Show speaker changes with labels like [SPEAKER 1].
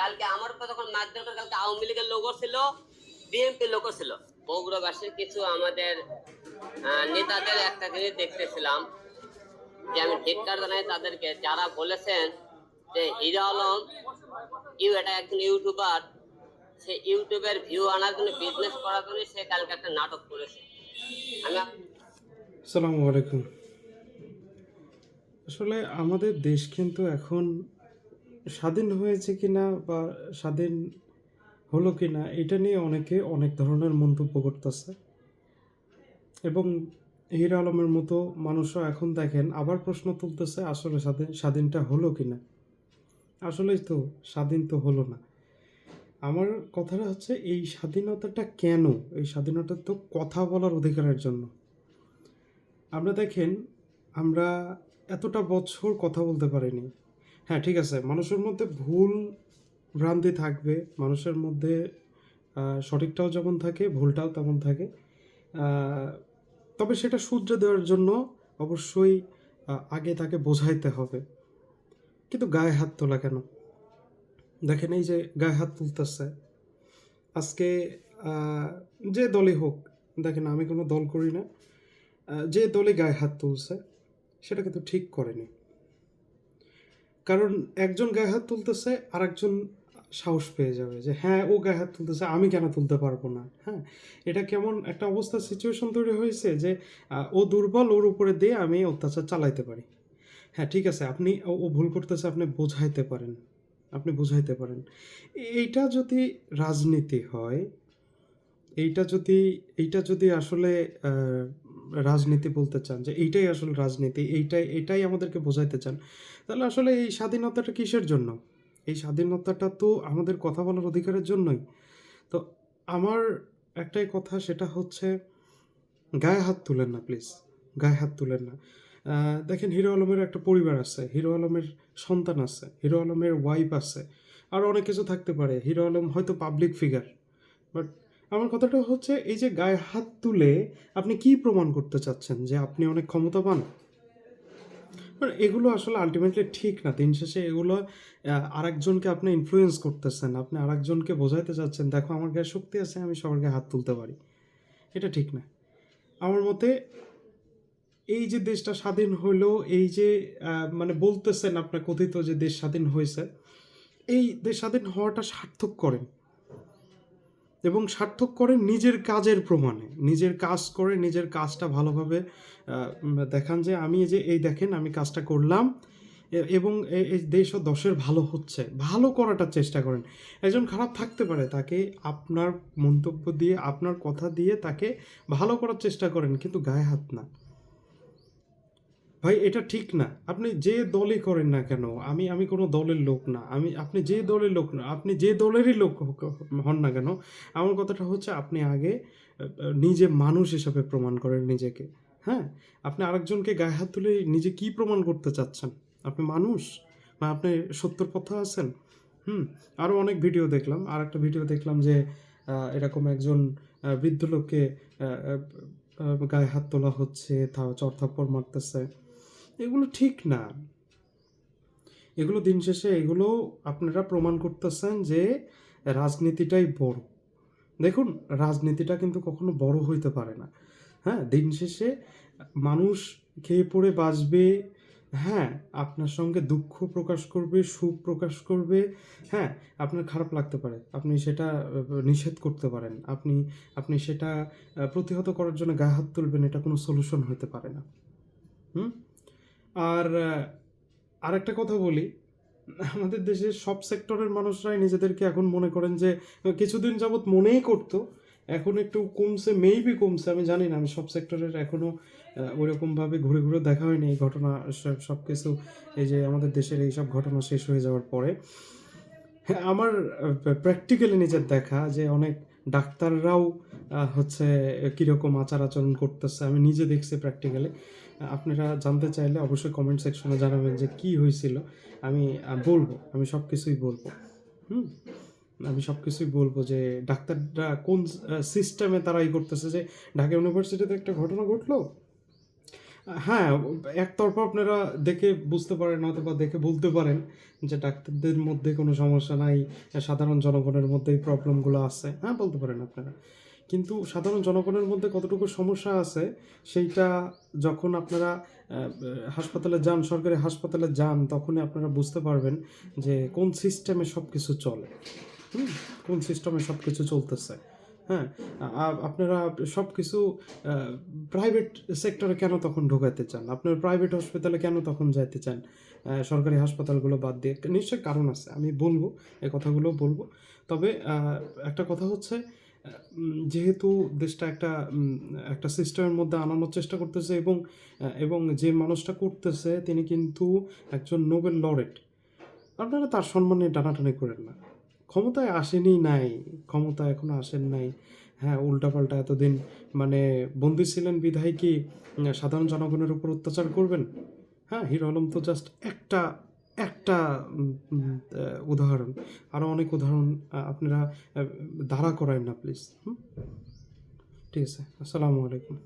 [SPEAKER 1] কালকে আমার উপর তখন মারধর করে কালকে আওয়ামী লীগের লোগো ছিল, বিএনপি লোগো ছিল। বগুড়াবাসীর কিছু আমাদের নেতাদের একটা জিনিস দেখতেছিলাম যে আমি ধিক্কার জানাই তাদেরকে। যারা বলেছেন যে হিরো আলম ইউ এটা একজন ইউটিউবার, সে ইউটিউবের ভিউ আনার জন্য বিজনেস করার জন্য সে কালকে একটা নাটক করেছে।
[SPEAKER 2] আসসালামু আলাইকুম। আসলে আমাদের দেশ কিন্তু এখন স্বাধীন হয়েছে কিনা বা স্বাধীন হলো কিনা, এটা নিয়ে অনেকে অনেক ধরনের মন্তব্য করতেছে। এবং হিরো আলমের মতো মানুষও এখন দেখেন, আবার প্রশ্ন তুলতেছে আসলে স্বাধীন, স্বাধীনটা হলো কিনা। আসলেই তো স্বাধীন তো হলো না। আমার কথাটা হচ্ছে, এই স্বাধীনতাটা কেন? এই স্বাধীনতা তো কথা বলার অধিকারের জন্য। আমরা দেখেন, আমরা এতটা বছর কথা বলতে পারিনি। হ্যাঁ ঠিক আছে। মানুষের মধ্যে ভুল ভ্রান্তি থাকবে। মানুষের মধ্যে সঠিকটাও যেমন থাকে, ভুলটাও তেমন থাকে। তবে সেটা সূর্য দেওয়ার জন্য অবশ্যই আগে তাকে বোঝাইতে হবে। কিন্তু গায়ে হাত তোলা কেন? দেখেন এই যে গায়ে হাত তুলতেছে। আজকে যে দলই হোক, দেখেন আমি কোনো দল করি না যে দলে গায়ে হাত তুলছে, সেটা কিন্তু ঠিক করেনি। কারণ একজন গায়ে হাত তুলতেছে আর একজন সাহস পেয়ে যাবে যে হ্যাঁ ও গায়ে হাত তুলতেছে, আমি কেন তুলতে পারব না? হ্যাঁ এটা কেমন একটা অবস্থা সিচুয়েশন তৈরি হয়েছে যে ও দুর্বল, ওর উপরে দিয়ে আমি অত্যাচার চালাইতে পারি। হ্যাঁ ঠিক আছে, আপনি, ও ভুল করতেছে, আপনি বোঝাইতে পারেন, আপনি বোঝাইতে পারেন। এইটা যদি রাজনীতি হয়, এইটা যদি এইটা যদি আসলে রাজনীতি বলতে চান, যে এইটাই আসলে রাজনীতি, এইটাই, এটাই আমাদেরকে বোঝাইতে চান। তাহলে আসলে এই স্বাধীনতাটা কিসের জন্য? এই স্বাধীনতাটা তো আমাদের কথা বলার অধিকারের জন্যই। তো আমার একটাই কথা, সেটা হচ্ছে গায়ে হাত তুলেন না প্লিজ গায়ে হাত তুলেন না। দেখেন হিরো আলমের একটা পরিবার আছে, হিরো আলমের সন্তান আছে, হিরো আলমের ওয়াইফ আছে, আর অনেক কিছু থাকতে পারে। হিরো আলম হয়তো পাবলিক ফিগার বাট আমার কথাটা হচ্ছে, এই যে গায়ে হাত তুলে আপনি কি প্রমাণ করতে চাচ্ছেন যে আপনি অনেক ক্ষমতাবান? মানে এগুলো আসলে আলটিমেটলি ঠিক না। দিন শেষে এগুলো আরেকজনকে আপনি ইনফ্লুয়েন্স করতেছেন, আপনি আরেকজনকে বোঝাইতে চাচ্ছেন, দেখো আমার গায়ে শক্তি আছে, আমি সবার গায়ে হাত তুলতে পারি। এটা ঠিক না। আমার মতে এই যে দেশটা স্বাধীন হলো, এই যে মানে বলতেছেন আপনার কথিত যে দেশ স্বাধীন হয়েছে, এই দেশ স্বাধীন হওয়াটা সার্থক করেন। এবং সার্থক করে নিজের কাজের প্রমাণে। নিজের কাজ করে নিজের কাজটা ভালোভাবে দেখান যে আমি যে, এই দেখেন আমি কাজটা করলাম এবং এই দেশ ও দশের ভালো হচ্ছে। ভালো করাটার চেষ্টা করেন। একজন খারাপ থাকতে পারে, তাকে আপনার মন্তব্য দিয়ে, আপনার কথা দিয়ে তাকে ভালো করার চেষ্টা করেন, কিন্তু গায়ে হাত না। ভাই, এটা ঠিক না। আপনি যে দলই করেন না কেন, আমি আমি কোনো দলের লোক না। আমি, আপনি যে দলের লোক না, আপনি যে দলেরই লোক হন না কেন, আমার কথাটা হচ্ছে আপনি আগে নিজে মানুষ হিসাবে প্রমাণ করেন নিজেকে। হ্যাঁ? আপনি আরেকজনকে গায়ে হাত তুলে নিজে কি প্রমাণ করতে চাচ্ছেন? আপনি মানুষ? না আপনি সত্যর পথে আছেন? হুম? আরও অনেক ভিডিও দেখলাম। আর একটা ভিডিও দেখলাম যে এরকম একজন বৃদ্ধ লোককে গায়ে হাত তোলা হচ্ছে, তা চরথাপ্পড় মারতেছে। এগুলো ঠিক না। এগুলো দিন শেষে এগুলো আপনারা প্রমাণ করতেছেন যে রাজনীতিটাই বড়। দেখুন, রাজনীতিটা কিন্তু কখনো বড় হইতে পারে না। হ্যাঁ দিন শেষে মানুষ খেয়ে পড়ে বাঁচবে হ্যাঁ আপনার সঙ্গে দুঃখ প্রকাশ করবে, সুখ প্রকাশ করবে হ্যাঁ আপনার খারাপ লাগতে পারে। আপনি সেটা নিষেধ করতে পারেন। আপনি আপনি সেটা প্রতিহত করার জন্য গায়ে হাত তুলবেন, এটা কোনো সলিউশন হতে পারে না। হুম? আর আরেকটা কথা বলি। আমাদের দেশের সব সেক্টরের মানুষরাই নিজেদেরকে এখন মনে করেন যে কিছুদিন যাবৎ মনেই করতো। এখন একটু কমছে মেবি কমছে, আমি জানি না। আমি সব সেক্টরের এখনও ওইরকমভাবে ঘুরে ঘুরে দেখা হয়নি এই ঘটনা, সব কিছু এই যে আমাদের দেশের এই সব ঘটনা শেষ হয়ে যাওয়ার পরে। আমার প্র্যাকটিক্যালি নিজের দেখা যে অনেক ডাক্তাররাও হচ্ছে কীরকম আচার আচরণ করতেছে, আমি নিজে দেখছি প্র্যাকটিক্যালি আপনারা জানতে চাইলে অবশ্যই কমেন্ট সেকশনে জানাবেন যে কি হয়েছিল। আমি বলব, আমি সব কিছুই বলব। হুম? আমি সব কিছুই বলব যে ডাক্তাররা কোন সিস্টেমে তারা এই করতেছে যে ঢাকা ইউনিভার্সিটিতে একটা ঘটনা ঘটলো? হ্যাঁ একতরফা আপনারা দেখে বুঝতে পারেন অথবা দেখে বলতে পারেন যে ডাক্তারদের মধ্যে কোনো সমস্যা নাই, সাধারণ জনগণের মধ্যে প্রবলেমগুলো আছে। হ্যাঁ বলতে পারেন আপনারা। কিন্তু সাধারণ জনগণের মধ্যে কতটুকু সমস্যা আছে, সেইটা যখন আপনারা হাসপাতালে যান, সরকারি হাসপাতালে যান, তখনই আপনারা বুঝতে পারবেন যে কোন সিস্টেমে সব কিছু চলে? কোন সিস্টেমে সব কিছু চলতেছে। হ্যাঁ আপনারা সব কিছু প্রাইভেট সেক্টরে কেন তখন ঢোকাতে চান? আপনার প্রাইভেট হসপিটালে কেন তখন যাইতে চান? সরকারি হাসপাতালগুলো বাদ দিয়ে নিশ্চয়ই কারণ আছে, আমি বলব এই কথাগুলো বলব। তবে একটা কথা হচ্ছে যেহেতু দেশটা একটা একটা সিস্টেমের মধ্যে আনানোর চেষ্টা করতেছে এবং এবং যে মানুষটা করতেছে, তিনি কিন্তু একজন নোবেল লরেট। আপনারা তার সম্মানে টানাটানি করেন না। ক্ষমতায় আসেনি নাই, ক্ষমতা এখনও আসেন নাই। হ্যাঁ উল্টাপাল্টা এতদিন মানে বন্দি ছিলেন বিধায় কি সাধারণ জনগণের উপর অত্যাচার করবেন? হ্যাঁ হিরো আলম তো জাস্ট একটা একটা উদাহরণ। আরও অনেক উদাহরণ আপনারা ধারা করায় না প্লিজ ঠিক আছে, আসসালামু আলাইকুম।